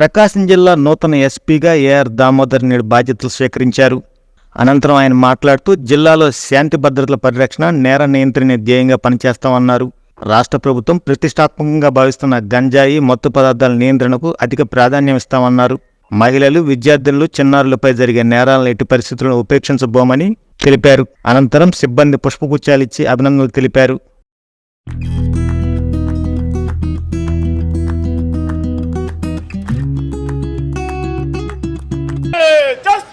ప్రకాశం జిల్లా నూతన ఎస్పీగా ఏఆర్ దామోదర్ నేడు బాధ్యతలు స్వీకరించారు. అనంతరం ఆయన మాట్లాడుతూ జిల్లాలో శాంతి భద్రతల పరిరక్షణ నేర నియంత్రణ ధ్యేయంగా పనిచేస్తామన్నారు. రాష్ట్ర ప్రభుత్వం ప్రతిష్టాత్మకంగా భావిస్తున్న గంజాయి మత్తు పదార్థాల నియంత్రణకు అధిక ప్రాధాన్యం ఇస్తామన్నారు. మహిళలు విద్యార్థులు చిన్నారులపై జరిగే నేరాలను ఎట్టి పరిస్థితులను ఉపేక్షించబోమని తెలిపారు. అనంతరం సిబ్బంది పుష్పగుచ్చాలిచ్చి అభినందనలు తెలిపారు. Just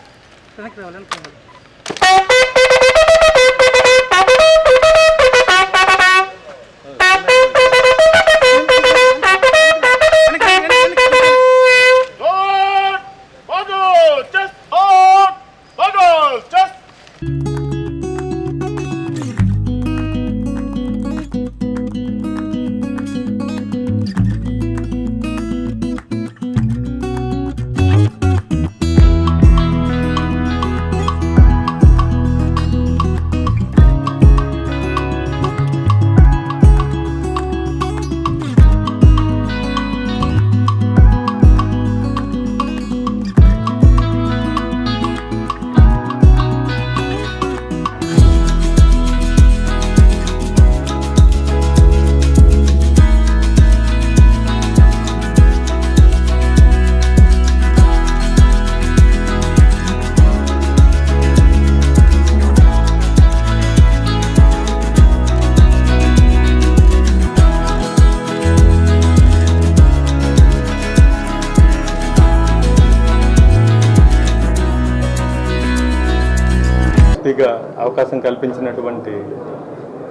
పూర్తిగా అవకాశం కల్పించినటువంటి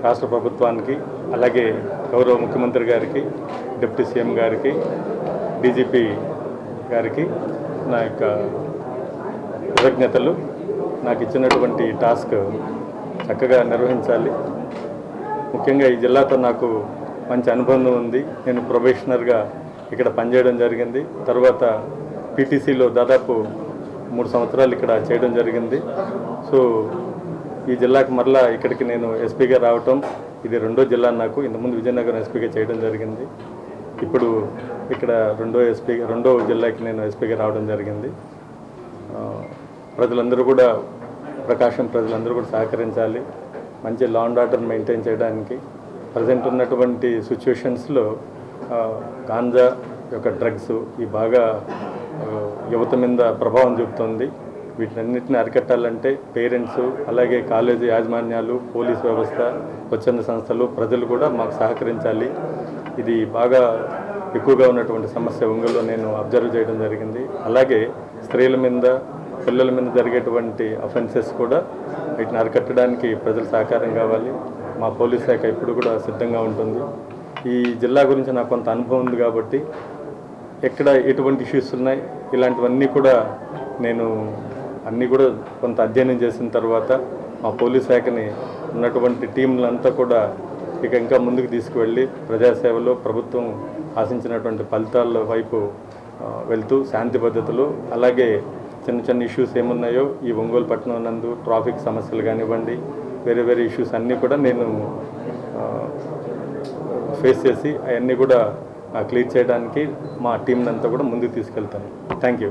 రాష్ట్ర ప్రభుత్వానికి అలాగే గౌరవ ముఖ్యమంత్రి గారికి డిప్యూటీ సీఎం గారికి డీజీపీ గారికి నా యొక్క కృతజ్ఞతలు. నాకు ఇచ్చినటువంటి టాస్క్ చక్కగా నిర్వహించాలి. ముఖ్యంగా ఈ జిల్లాతో నాకు మంచి అనుబంధం ఉంది. నేను ప్రొబేషనర్గా ఇక్కడ పనిచేయడం జరిగింది. తర్వాత పీటీసీలో దాదాపు మూడు సంవత్సరాలు ఇక్కడ చేయడం జరిగింది. సో ఈ జిల్లాకు మరలా ఇక్కడికి నేను ఎస్పీగా రావటం ఇది రెండో జిల్లా నాకు. ఇంతకుముందు విజయనగరం ఎస్పీగా చేయడం జరిగింది. ఇప్పుడు ఇక్కడ రెండో ఎస్పీ రెండో జిల్లాకి నేను ఎస్పీగా రావడం జరిగింది. ప్రజలందరూ కూడా ప్రకాశం ప్రజలందరూ కూడా సహకరించాలి. మంచి లా అండ్ ఆర్డర్ మెయింటైన్ చేయడానికి. ప్రజెంట్ ఉన్నటువంటి సిచ్యువేషన్స్లో గాంజా యొక్క డ్రగ్స్ ఈ బాగా యువత మీద ప్రభావం చూపుతుంది. వీటినన్నింటిని అరికట్టాలంటే పేరెంట్స్ అలాగే కాలేజీ యాజమాన్యాలు పోలీస్ వ్యవస్థ స్వచ్ఛంద సంస్థలు ప్రజలు కూడా మాకు సహకరించాలి. ఇది బాగా ఎక్కువగా ఉన్నటువంటి సమస్య ఒంగోలులో నేను అబ్జర్వ్ చేయడం జరిగింది. అలాగే స్త్రీల మీద పిల్లల మీద జరిగేటువంటి అఫెన్సెస్ కూడా వీటిని అరికట్టడానికి ప్రజలు సహకారం కావాలి. మా పోలీస్ శాఖ ఇప్పుడు కూడా సిద్ధంగా ఉంటుంది. ఈ జిల్లా గురించి నాకు కొంత అనుభవం ఉంది కాబట్టి ఎక్కడ ఎటువంటి ఇష్యూస్ ఉన్నాయి ఇలాంటివన్నీ కూడా నేను అన్నీ కూడా కొంత అధ్యయనం చేసిన తర్వాత మా పోలీస్ శాఖని ఉన్నటువంటి టీంలంతా కూడా ఇక ఇంకా ముందుకు తీసుకువెళ్ళి ప్రజాసేవలో ప్రభుత్వం ఆశించినటువంటి ఫలితాల వైపు వెళ్తూ శాంతి పద్ధతులు అలాగే చిన్న చిన్న ఇష్యూస్ ఏమున్నాయో ఈ ఒంగోలు పట్టణం నందు ట్రాఫిక్ సమస్యలు కానివ్వండి వేరే వేరే ఇష్యూస్ అన్నీ కూడా నేను ఫేస్ చేసి అవన్నీ కూడా క్లియర్ చేయడానికి మా టీం అంతా కూడా ముందుకు తీసుకెళ్తాను థ్యాంక్ యూ